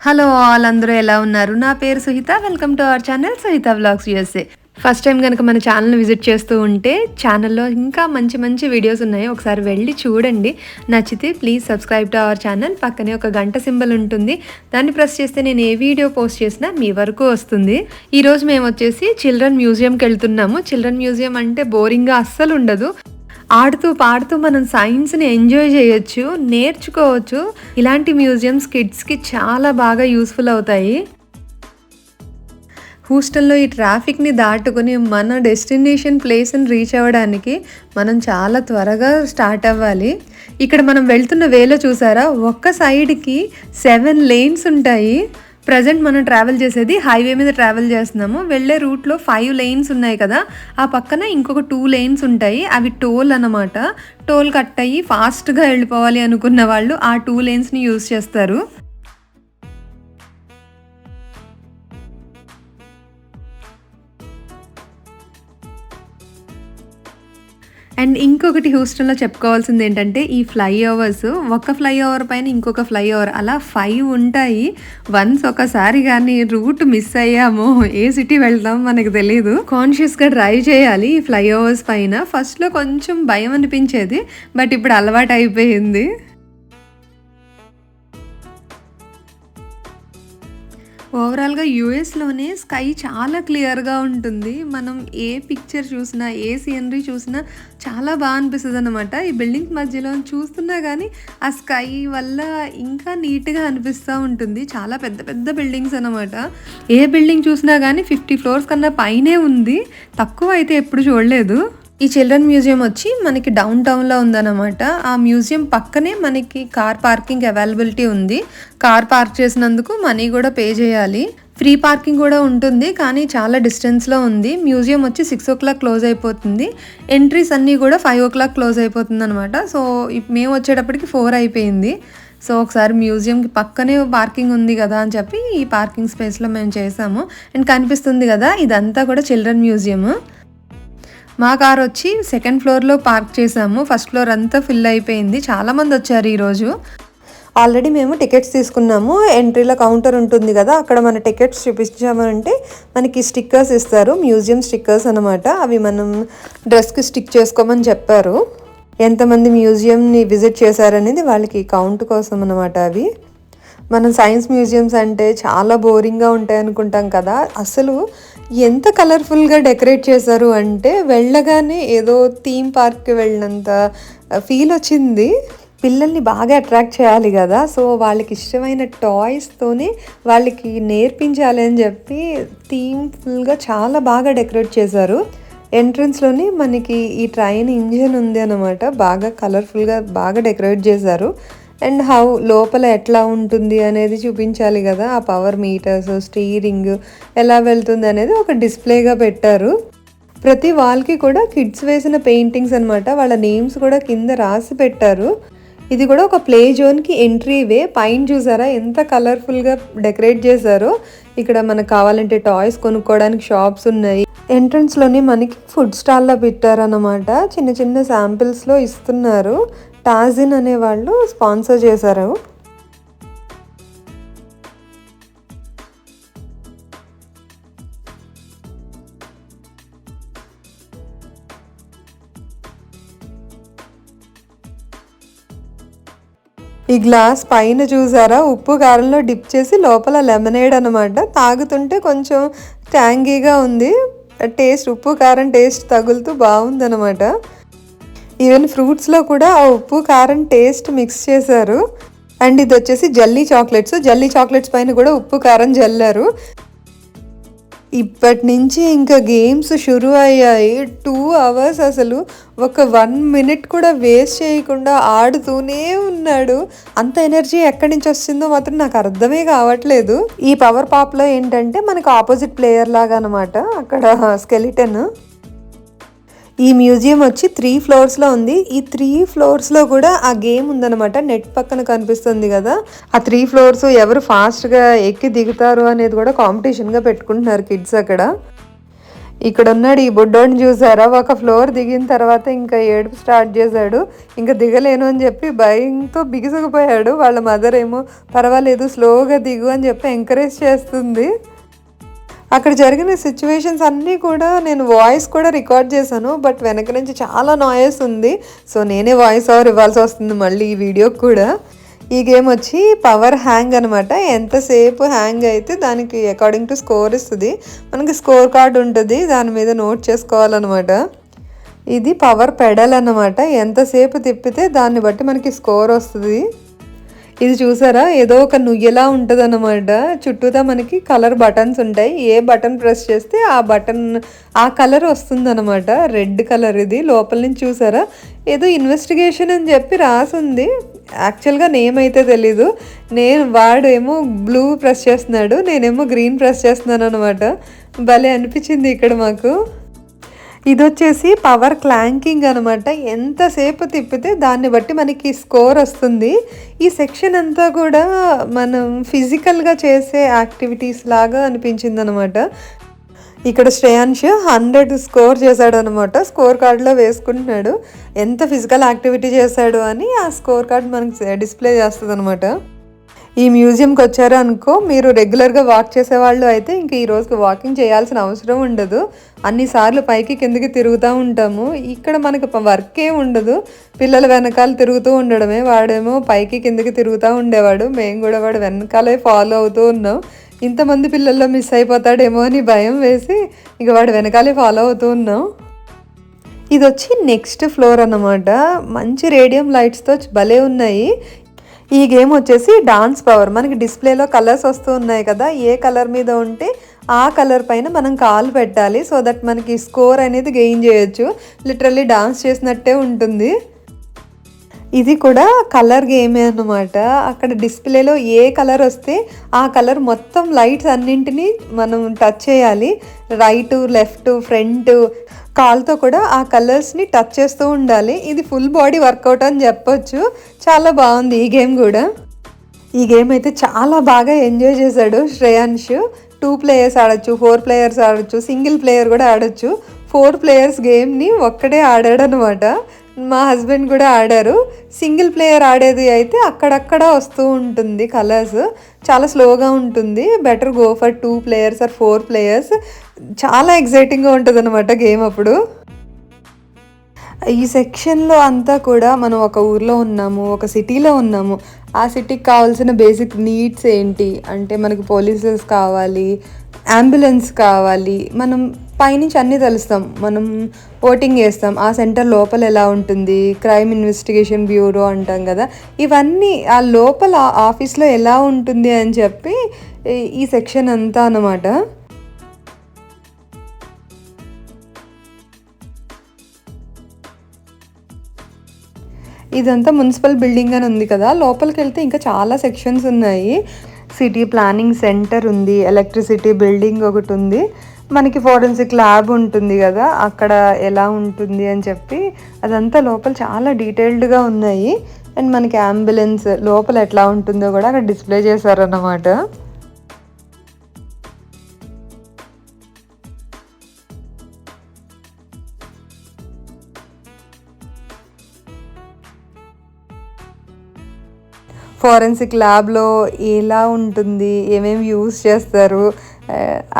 Hello all అందరూ ఎలా ఉన్నారు? నా పేరు Suhitha. Welcome to our channel Suhitha vlogs USA. First time కనుక మన ఛానల్ని విజిట్ చేస్తూ ఉంటే ఛానల్లో ఇంకా మంచి మంచి వీడియోస్ ఉన్నాయి. ఒకసారి వెళ్ళి చూడండి. నచ్చితే please subscribe to our channel. పక్కనే ఒక గంట సింబల్ ఉంటుంది. దాన్ని ప్రెస్ చేస్తే నేను ఏ వీడియో పోస్ట్ చేసినా మీ వరకు వస్తుంది. ఈరోజు మేము వచ్చేసి చిల్డ్రన్ మ్యూజియంకి వెళ్తున్నాము. చిల్డ్రన్ మ్యూజియం అంటే బోరింగ్గా అస్సలు ఉండదు. ఆడుతూ పాడుతూ మనం సైన్స్ని ఎంజాయ్ చేయొచ్చు నేర్చుకోవచ్చు. ఇలాంటి మ్యూజియంస్ కిడ్స్కి చాలా బాగా యూస్ఫుల్ అవుతాయి. హూస్టల్లో ఈ ట్రాఫిక్ని దాటుకుని మన డెస్టినేషన్ ప్లేస్ని రీచ్ అవ్వడానికి మనం చాలా త్వరగా స్టార్ట్ అవ్వాలి. ఇక్కడ మనం వెళ్తున్న వేలో చూసారా? ఒక్క సైడ్కి సెవెన్ లేన్స్ ఉంటాయి. ప్రజెంట్ మనం ట్రావెల్ చేసేది హైవే మీద ట్రావెల్ చేస్తున్నాము. వెళ్ళే రూట్లో ఫైవ్ లైన్స్ ఉన్నాయి కదా. ఆ పక్కన ఇంకొక టూ లైన్స్ ఉంటాయి. అవి టోల్ అన్నమాట. టోల్ కట్ అయ్యి ఫాస్ట్గా వెళ్ళిపోవాలి అనుకున్న వాళ్ళు ఆ టూ లైన్స్ని యూస్ చేస్తారు. అండ్ ఇంకొకటి హ్యూస్టన్లో చెప్పుకోవాల్సింది ఏంటంటే ఈ ఫ్లై ఓవర్స్ ఒక ఫ్లై ఓవర్ పైన ఇంకొక ఫ్లై ఓవర్ అలా ఫైవ్ ఉంటాయి. వన్స్ ఒకసారి కానీ రూట్ మిస్ అయ్యామో. ఏ సిటీ వెళ్దాం మనకు తెలియదు కాన్షియస్గా డ్రైవ్ చేయాలి ఈ ఫ్లైఓవర్స్ పైన. ఫస్ట్లో కొంచెం భయం అనిపించేది బట్ ఇప్పుడు అలవాటు అయిపోయింది ఓవరాల్గా యూఎస్లోనే స్కై చాలా క్లియర్గా ఉంటుంది. మనం ఏ పిక్చర్ చూసినా ఏ సీనరీ చూసినా చాలా బాగా అనిపిస్తుంది అనమాట ఈ బిల్డింగ్స్ మధ్యలో చూస్తున్నా కానీ ఆ స్కై వల్ల ఇంకా నీట్గా అనిపిస్తూ ఉంటుంది. చాలా పెద్ద పెద్ద బిల్డింగ్స్ అనమాట ఏ బిల్డింగ్ చూసినా కానీ ఫిఫ్టీ ఫ్లోర్స్ కన్నా పైనే ఉంది. తక్కువ అయితే ఎప్పుడు చూడలేదు. ఈ చిల్డ్రన్ మ్యూజియం వచ్చి మనకి డౌన్ టౌన్లో ఉందన్నమాట. ఆ మ్యూజియం పక్కనే మనకి కార్ పార్కింగ్ అవైలబిలిటీ ఉంది. కార్ పార్క్ చేసినందుకు మనీ కూడా పే చేయాలి. ఫ్రీ పార్కింగ్ కూడా ఉంటుంది కానీ చాలా డిస్టెన్స్లో ఉంది. మ్యూజియం వచ్చి సిక్స్ ఓ క్లాక్ క్లోజ్ అయిపోతుంది. ఎంట్రీస్ అన్నీ కూడా ఫైవ్ ఓ క్లాక్ క్లోజ్ అయిపోతుంది అనమాట సో మేము వచ్చేటప్పటికి ఫోర్ అయిపోయింది. సో ఒకసారి మ్యూజియంకి పక్కనే పార్కింగ్ ఉంది కదా అని చెప్పి ఈ పార్కింగ్ స్పేస్లో మేము చేసాము. అండ్ కనిపిస్తుంది కదా ఇదంతా కూడా చిల్డ్రన్ మ్యూజియం మా కార్ వచ్చి సెకండ్ ఫ్లోర్లో పార్క్ చేసాము ఫస్ట్ ఫ్లోర్ అంతా ఫిల్ అయిపోయింది. చాలామంది వచ్చారు ఈరోజు ఆల్రెడీ మేము టికెట్స్ తీసుకున్నాము. ఎంట్రీలో కౌంటర్ ఉంటుంది కదా అక్కడ మన టికెట్స్ చూపించామంటే మనకి స్టిక్కర్స్ ఇస్తారు. మ్యూజియం స్టిక్కర్స్ అనమాట అవి మనం డ్రెస్కి స్టిక్ చేసుకోమని చెప్పారు. ఎంతమంది మ్యూజియంని విజిట్ చేశారనేది వాళ్ళకి కౌంట్ కోసం అనమాట అవి. మనం సైన్స్ మ్యూజియంస్ అంటే చాలా బోరింగ్గా ఉంటాయి అనుకుంటాం కదా. అసలు ఎంత కలర్ఫుల్గా డెకరేట్ చేశారు అంటే వెళ్ళగానే ఏదో థీమ్ పార్క్కి వెళ్ళినంత ఫీల్ వచ్చింది. పిల్లల్ని బాగా అట్రాక్ట్ చేయాలి కదా. సో వాళ్ళకి ఇష్టమైన టాయ్స్తోనే వాళ్ళకి నేర్పించాలి అని చెప్పి థీమ్ ఫుల్గా చాలా బాగా డెకరేట్ చేశారు. ఎంట్రన్స్లోని మనకి ఈ ట్రైన్ ఇంజిన్ ఉంది అనమాట బాగా కలర్ఫుల్గా బాగా డెకరేట్ చేశారు. అండ్ హౌ లోపల ఎట్లా ఉంటుంది అనేది చూపించాలి కదా ఆ పవర్ మీటర్స్ స్టీరింగ్ ఎలా వెళ్తుంది అనేది ఒక డిస్ప్లేగా పెట్టారు. ప్రతి వాల్కి కూడా కిడ్స్ వేసిన పెయింటింగ్స్ అన్నమాట వాళ్ళ నేమ్స్ కూడా కింద రాసి పెట్టారు. ఇది కూడా ఒక ప్లే జోన్కి ఎంట్రీ వే. పైన చూసారా ఎంత కలర్ఫుల్గా డెకరేట్ చేశారో. ఇక్కడ మనకు కావాలంటే టాయ్స్ కొనుక్కోవడానికి షాప్స్ ఉన్నాయి. ఎంట్రన్స్లోనే మనకి ఫుడ్ స్టాల్లో పెట్టారన్నమాట. చిన్న చిన్న శాంపిల్స్లో ఇస్తున్నారు. టాజిన్ అనే వాళ్ళు స్పాన్సర్ చేశారు. ఈ గ్లాస్ పైన చూసారా? ఉప్పు కారంలో డిప్ చేసి లోపల లెమనేడ్ అనమాట తాగుతుంటే కొంచెం ట్యాంగీగా ఉంది. టేస్ట్ ఉప్పు కారం టేస్ట్ తగులుతూ బాగుందనమాట ఈవెన్ ఫ్రూట్స్లో కూడా ఆ ఉప్పు కారం టేస్ట్ మిక్స్ చేశారు. అండ్ ఇది వచ్చేసి జల్లీ చాక్లెట్స్. జల్లీ చాక్లెట్స్ పైన కూడా ఉప్పు కారం జల్లారు. ఇప్పటి నుంచి ఇంకా గేమ్స్ షురు అయ్యాయి. టూ అవర్స్ అసలు. ఒక వన్ మినిట్ కూడా వేస్ట్ చేయకుండా ఆడుతూనే ఉన్నాడు. అంత ఎనర్జీ ఎక్కడి నుంచి వస్తుందో మాత్రం నాకు అర్థమే కావట్లేదు. ఈ పవర్ పాప్లో ఏంటంటే మనకు ఆపోజిట్ ప్లేయర్ లాగా అనమాట అక్కడ స్కెలిటన్ ఈ మ్యూజియం వచ్చి త్రీ ఫ్లోర్స్లో ఉంది. ఈ త్రీ ఫ్లోర్స్లో కూడా ఆ గేమ్ ఉందన్నమాట. నెట్ పక్కన కనిపిస్తుంది కదా. ఆ త్రీ ఫ్లోర్స్ ఎవరు ఫాస్ట్గా ఎక్కి దిగుతారు అనేది కూడా కాంపిటీషన్గా పెట్టుకుంటున్నారు కిడ్స్ అక్కడ. ఇక్కడ ఉన్నాడు ఈ బుడ్డోని చూసారా? ఒక ఫ్లోర్ దిగిన తర్వాత ఇంకా ఏడుపు స్టార్ట్ చేశాడు. ఇంకా దిగలేను అని చెప్పి భయంతో బిగుసుకుపోయాడు. వాళ్ళ మదర్ ఏమో పర్వాలేదు స్లోగా దిగు అని చెప్పి ఎంకరేజ్ చేస్తుంది. అక్కడ జరిగిన సిచ్యువేషన్స్ అన్నీ కూడా నేను వాయిస్ కూడా రికార్డ్ చేశాను బట్ వెనక నుంచి చాలా నాయిస్ ఉంది. సో నేనే వాయిస్ ఓవర్ ఇవ్వాల్సి వస్తుంది మళ్ళీ ఈ వీడియోకి కూడా. ఈ గేమ్ వచ్చి పవర్ హ్యాంగ్ అనమాట ఎంతసేపు హ్యాంగ్ అయితే దానికి అకార్డింగ్ టు స్కోర్ ఇస్తుంది. మనకి స్కోర్ కార్డ్ ఉంటుంది దాని మీద నోట్ చేసుకోవాలన్నమాట. ఇది పవర్ పెడల్ అన్నమాట. ఎంతసేపు తిప్పితే దాన్ని బట్టి మనకి స్కోర్ వస్తుంది. ఇది చూసారా? ఏదో ఒక నుయ్యలా ఉంటుంది అనమాట చుట్టూతా మనకి కలర్ బటన్స్ ఉంటాయి. ఏ బటన్ ప్రెస్ చేస్తే ఆ బటన్ ఆ కలర్ వస్తుంది అనమాట రెడ్ కలర్ ఇది. లోపల నుంచి చూసారా? ఏదో ఇన్వెస్టిగేషన్ అని చెప్పి రాసుంది. యాక్చువల్గా నేమ్ అయితే తెలీదు. నేను వాడేమో బ్లూ ప్రెస్ చేస్తున్నాడు. నేనేమో గ్రీన్ ప్రెస్ చేస్తున్నాను అనమాట భలే అనిపించింది ఇక్కడ మాకు. ఇది వచ్చేసి పవర్ క్లాంకింగ్ అనమాట. ఎంతసేపు తిప్పితే దాన్ని బట్టి మనకి స్కోర్ వస్తుంది. ఈ సెక్షన్ అంతా కూడా మనం ఫిజికల్గా చేసే యాక్టివిటీస్ లాగా అనిపించింది అనమాట ఇక్కడ శ్రేయాంష్ హండ్రెడ్ స్కోర్ చేశాడు అనమాట స్కోర్ కార్డులో వేసుకుంటున్నాడు. ఎంత ఫిజికల్ యాక్టివిటీ చేశాడు అని ఆ స్కోర్ కార్డ్ మనకి డిస్ప్లే చేస్తుంది అనమాట ఈ మ్యూజియంకి వచ్చారు అనుకో మీరు రెగ్యులర్గా వాక్ చేసేవాళ్ళు అయితే ఇంక ఈ రోజుకి వాకింగ్ చేయాల్సిన అవసరం ఉండదు. అన్నిసార్లు పైకి కిందకి తిరుగుతూ ఉంటాము. ఇక్కడ మనకు వర్కే ఉండదు. పిల్లల వెనకాల తిరుగుతూ ఉండడమే. వాడేమో పైకి కిందకి తిరుగుతూ ఉండేవాడు. మేము కూడా వాడు వెనకాలే ఫాలో అవుతూ ఉన్నాం. ఇంతమంది పిల్లల్లో మిస్ అయిపోతాడేమో అని భయం వేసి ఇక వాడు వెనకాలే ఫాలో అవుతూ ఉన్నాం. ఇది వచ్చి నెక్స్ట్ ఫ్లోర్ అన్నమాట. మంచి రేడియం లైట్స్తో భలే ఉన్నాయి. ఈ గేమ్ వచ్చేసి డాన్స్ పవర్. మనకి డిస్ప్లేలో కలర్స్ వస్తూ ఉన్నాయి కదా ఏ కలర్ మీద ఉంటే ఆ కలర్ పైన మనం కాలు పెట్టాలి సో దట్ మనకి స్కోర్ అనేది గెయిన్ చేయొచ్చు. లిటరల్లీ డాన్స్ చేసినట్టే ఉంటుంది. ఇది కూడా కలర్ గేమే అన్నమాట. అక్కడ డిస్ప్లేలో ఏ కలర్ వస్తే ఆ కలర్ మొత్తం లైట్స్ అన్నింటినీ మనం టచ్ చేయాలి. రైట్ లెఫ్ట్ ఫ్రంట్ కాల్తో కూడా ఆ కలర్స్ని టచ్ చేస్తూ ఉండాలి. ఇది ఫుల్ బాడీ వర్కౌట్ అని చెప్పొచ్చు. చాలా బాగుంది ఈ గేమ్ కూడా. ఈ గేమ్ అయితే చాలా బాగా ఎంజాయ్ చేశాడు శ్రేయాన్ష్. టూ ప్లేయర్స్ ఆడొచ్చు ఫోర్ ప్లేయర్స్ ఆడొచ్చు సింగిల్ ప్లేయర్ కూడా ఆడొచ్చు. ఫోర్ ప్లేయర్స్ గేమ్ని ఒక్కడే ఆడాడు అనమాట మా హస్బెండ్ కూడా ఆడారు. సింగిల్ ప్లేయర్ ఆడేది అయితే అక్కడక్కడ వస్తూ ఉంటుంది కలర్స్. చాలా స్లోగా ఉంటుంది. Better go for two players or four players. చాలా ఎగ్జైటింగ్గా ఉంటుంది అనమాట గేమ్ అప్పుడు. ఈ సెక్షన్లో అంతా కూడా మనం ఒక ఊర్లో ఉన్నాము ఒక సిటీలో ఉన్నాము. ఆ సిటీకి కావాల్సిన బేసిక్ నీడ్స్ ఏంటి? అంటే మనకు పోలీసెస్ కావాలి అంబులెన్స్ కావాలి మనం పైనుంచి అన్నీ తెలుస్తాం. మనం ఓటింగ్ చేస్తాం. ఆ సెంటర్ లోపల ఎలా ఉంటుంది? క్రైమ్ ఇన్వెస్టిగేషన్ బ్యూరో అంటాం కదా. ఇవన్నీ ఆ లోపల ఆఫీస్లో ఎలా ఉంటుంది అని చెప్పి ఈ సెక్షన్ అంతా అన్నమాట. ఇదంతా మున్సిపల్ బిల్డింగ్ అని ఉంది కదా. లోపలికి వెళ్తే ఇంకా చాలా సెక్షన్స్ ఉన్నాయి. సిటీ ప్లానింగ్ సెంటర్ ఉంది ఎలక్ట్రిసిటీ బిల్డింగ్ ఒకటి ఉంది. మనకి ఫోరెన్సిక్ ల్యాబ్ ఉంటుంది కదా అక్కడ ఎలా ఉంటుంది అని చెప్పి అదంతా లోపల చాలా డీటెయిల్డ్గా ఉన్నాయి. అండ్ మనకి అంబులెన్స్ లోపల ఎట్లా ఉంటుందో కూడా అక్కడ డిస్ప్లే చేశారన్నమాట. ఫోరెన్సిక్ ల్యాబ్లో ఎలా ఉంటుంది ఏమేమి యూస్ చేస్తారు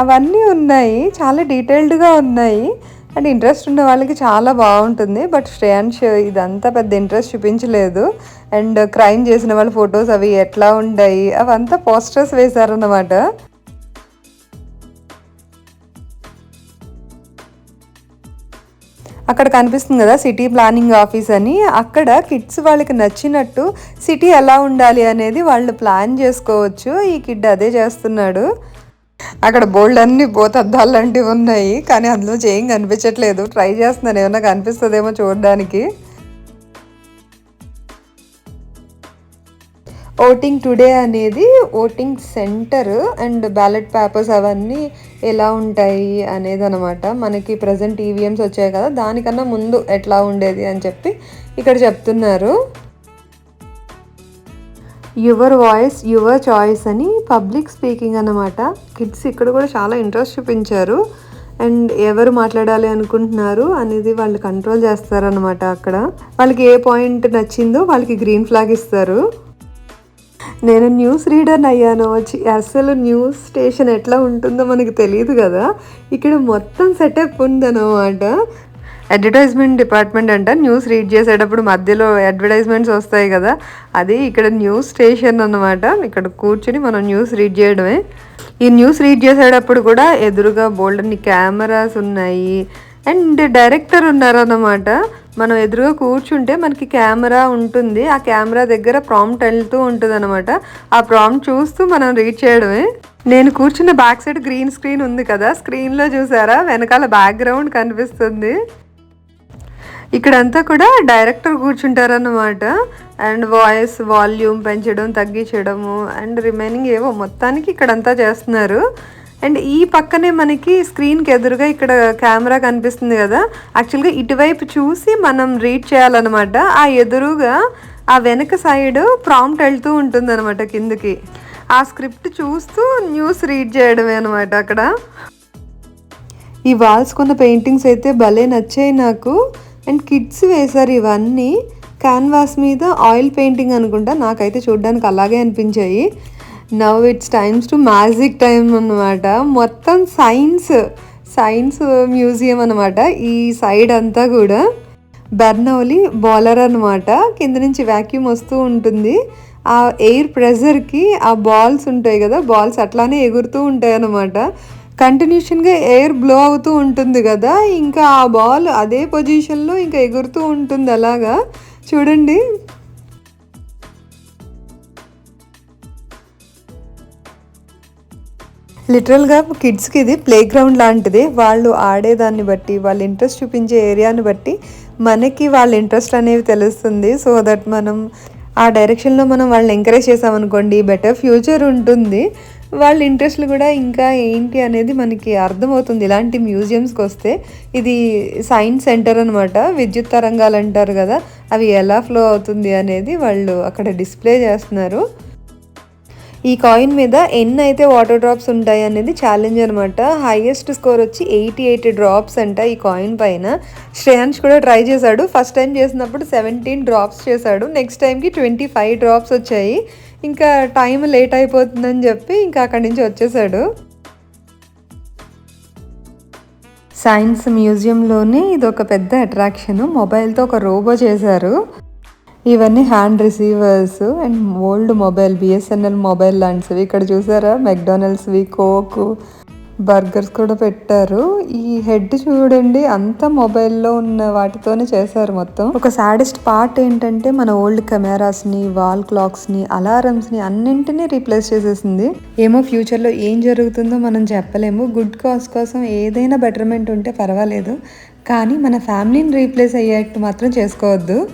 అవన్నీ ఉన్నాయి చాలా డీటెయిల్డ్గా ఉన్నాయి. అండ్ ఇంట్రెస్ట్ ఉన్న వాళ్ళకి చాలా బాగుంటుంది బట్ శ్రేయాన్ష్ ఇదంతా పెద్ద ఇంట్రెస్ట్ చూపించలేదు. అండ్ క్రైమ్ చేసిన వాళ్ళ ఫొటోస్ అవి ఎట్లా ఉంటాయి అవంతా పోస్టర్స్ వేశారన్నమాట. అక్కడ కనిపిస్తుంది కదా సిటీ ప్లానింగ్ ఆఫీస్ అని. అక్కడ కిడ్స్ వాళ్ళకి నచ్చినట్టు సిటీ ఎలా ఉండాలి అనేది వాళ్ళు ప్లాన్ చేసుకోవచ్చు. ఈ కిడ్ అదే చేస్తున్నాడు. అక్కడ బోల్డ్ అన్ని బోతద్దాలు లాంటివి ఉన్నాయి కానీ అందులో చేయం కనిపించట్లేదు. ట్రై చేస్తున్నాను ఏమన్నా కనిపిస్తుందేమో చూడడానికి. ఓటింగ్ టుడే అనేది voting centre and ballot papers అవన్నీ ఎలా ఉంటాయి అనేది అనమాట మనకి ప్రజెంట్ ఈవీఎంస్ వచ్చాయి కదా దానికన్నా ముందు ఎట్లా ఉండేది అని చెప్పి ఇక్కడ చెప్తున్నారు. యువర్ వాయిస్ యువర్ చాయిస్ అని పబ్లిక్ స్పీకింగ్ అనమాట కిడ్స్ ఇక్కడ కూడా చాలా ఇంట్రెస్ట్ చూపించారు. అండ్ ఎవరు మాట్లాడాలి అనుకుంటున్నారు అనేది వాళ్ళు కంట్రోల్ చేస్తారనమాట అక్కడ. వాళ్ళకి ఏ పాయింట్ నచ్చిందో వాళ్ళకి గ్రీన్ ఫ్లాగ్ ఇస్తారు. నేను న్యూస్ రీడర్ అయ్యాను. వచ్చి అసలు న్యూస్ స్టేషన్ ఎట్లా ఉంటుందో మనకు తెలియదు కదా. ఇక్కడ మొత్తం సెటప్ ఉందన్నమాట. అడ్వర్టైజ్మెంట్ డిపార్ట్మెంట్ అంట న్యూస్ రీడ్ చేసేటప్పుడు మధ్యలో అడ్వర్టైజ్మెంట్స్ వస్తాయి కదా. అది ఇక్కడ న్యూస్ స్టేషన్ అన్నమాట. ఇక్కడ కూర్చుని మనం న్యూస్ రీడ్ చేయడమే. ఈ న్యూస్ రీడ్ చేసేటప్పుడు కూడా ఎదురుగా బోల్డన్ని కెమెరాస్ ఉన్నాయి. అండ్ డైరెక్టర్ ఉన్నారన్నమాట. మనం ఎదురుగా కూర్చుంటే మనకి కెమెరా ఉంటుంది. ఆ కెమెరా దగ్గర ప్రాంప్ట్ వెళ్తూ ఉంటుంది అనమాట ఆ ప్రాంప్ట్ చూస్తూ మనం రీడ్ చేయడమే. నేను కూర్చున్న బ్యాక్ సైడ్ గ్రీన్ స్క్రీన్ ఉంది కదా. స్క్రీన్లో చూసారా? వెనకాల బ్యాక్గ్రౌండ్ కనిపిస్తుంది. ఇక్కడంతా కూడా డైరెక్టర్ కూర్చుంటారన్నమాట. అండ్ వాయిస్ వాల్యూమ్ పెంచడం తగ్గించడము అండ్ రిమైనింగ్ ఏవో మొత్తానికి ఇక్కడంతా చేస్తున్నారు. అండ్ ఈ పక్కనే మనకి స్క్రీన్కి ఎదురుగా ఇక్కడ కెమెరా కనిపిస్తుంది కదా యాక్చువల్గా ఇటువైపు చూసి మనం రీడ్ చేయాలన్నమాట. ఆ ఎదురుగా ఆ వెనక సైడ్ ప్రాంప్ట్ వెళ్తూ ఉంటుంది అనమాట కిందకి. ఆ స్క్రిప్ట్ చూస్తూ న్యూస్ రీడ్ చేయడమే అనమాట అక్కడ. ఈ వాల్స్ కొన్న పెయింటింగ్స్ అయితే భలే నచ్చాయి నాకు. అండ్ కిడ్స్ వేశారు ఇవన్నీ. క్యాన్వాస్ మీద ఆయిల్ పెయింటింగ్ అనుకుంటా నాకైతే చూడడానికి అలాగే అనిపించాయి. Now it's times to magic time అన్నమాట. మొత్తం సైన్స్ సైన్స్ మ్యూజియం అనమాట ఈ సైడ్ అంతా కూడా బెర్నౌలి బౌలర్ అనమాట కింద నుంచి వ్యాక్యూమ్ వస్తూ ఉంటుంది. ఆ ఎయిర్ ప్రెషర్కి ఆ బాల్స్ ఉంటాయి కదా బాల్స్ అట్లానే ఎగురుతూ ఉంటాయి అనమాట కంటిన్యూషన్గా ఎయిర్ బ్లో అవుతూ ఉంటుంది కదా ఇంకా ఆ బాల్ అదే పొజిషన్లో ఇంకా ఎగురుతూ ఉంటుంది అలాగా. చూడండి. లిటరల్గా కిడ్స్కి ఇది ప్లే గ్రౌండ్ లాంటిది. వాళ్ళు ఆడేదాన్ని బట్టి వాళ్ళ ఇంట్రెస్ట్ చూపించే ఏరియాని బట్టి మనకి వాళ్ళ ఇంట్రెస్ట్ అనేవి తెలుస్తుంది. సో దట్ మనం ఆ డైరెక్షన్లో మనం వాళ్ళని ఎంకరేజ్ చేసామనుకోండి బెటర్ ఫ్యూచర్ ఉంటుంది. వాళ్ళ ఇంట్రెస్ట్లు కూడా ఇంకా ఏంటి అనేది మనకి అర్థమవుతుంది. ఇలాంటి మ్యూజియంస్కి వస్తే ఇది సైన్స్ సెంటర్ అనమాట విద్యుత్ తరంగాలు అంటారు కదా అవి ఎలా ఫ్లో అవుతుంది అనేది వాళ్ళు అక్కడ డిస్ప్లే చేస్తున్నారు. ఈ కాయిన్ మీద ఎన్ని అయితే వాటర్ డ్రాప్స్ ఉంటాయి అనేది ఛాలెంజ్ అనమాట హైయెస్ట్ స్కోర్ వచ్చి ఎయిటీ ఎయిటీ డ్రాప్స్ అంట ఈ కాయిన్ పైన. శ్రేయాన్స్ కూడా ట్రై చేశాడు. ఫస్ట్ టైం చేసినప్పుడు సెవెంటీన్ డ్రాప్స్ చేశాడు. నెక్స్ట్ టైంకి ట్వంటీ ఫైవ్ డ్రాప్స్ వచ్చాయి. ఇంకా టైం లేట్ అయిపోతుందని చెప్పి ఇంకా అక్కడి నుంచి వచ్చేసాడు. సైన్స్ మ్యూజియంలోనే ఇది ఒక పెద్ద అట్రాక్షన్ మొబైల్తో ఒక రోబో చేశారు. ఇవన్నీ hand receivers and old mobile BSNL mobile లాంటివి ఇక్కడ చూసారా? మెక్డానల్డ్స్వి కోక్ బర్గర్స్ కూడా పెట్టారు. ఈ హెడ్ చూడండి అంతా మొబైల్లో ఉన్న వాటితోనే చేశారు మొత్తం. ఒక సాడెస్ట్ పార్ట్ ఏంటంటే మన ఓల్డ్ కెమెరాస్ని వాల్ క్లాక్స్ని అలారమ్స్ని అన్నింటినీ రీప్లేస్ చేసేసింది. ఏమో ఫ్యూచర్లో ఏం జరుగుతుందో మనం చెప్పలేము. గుడ్ కాస్ కోసం ఏదైనా బెటర్మెంట్ ఉంటే పర్వాలేదు. కానీ మన ఫ్యామిలీని రీప్లేస్ అయ్యేట్టు మాత్రం చేసుకోవద్దు.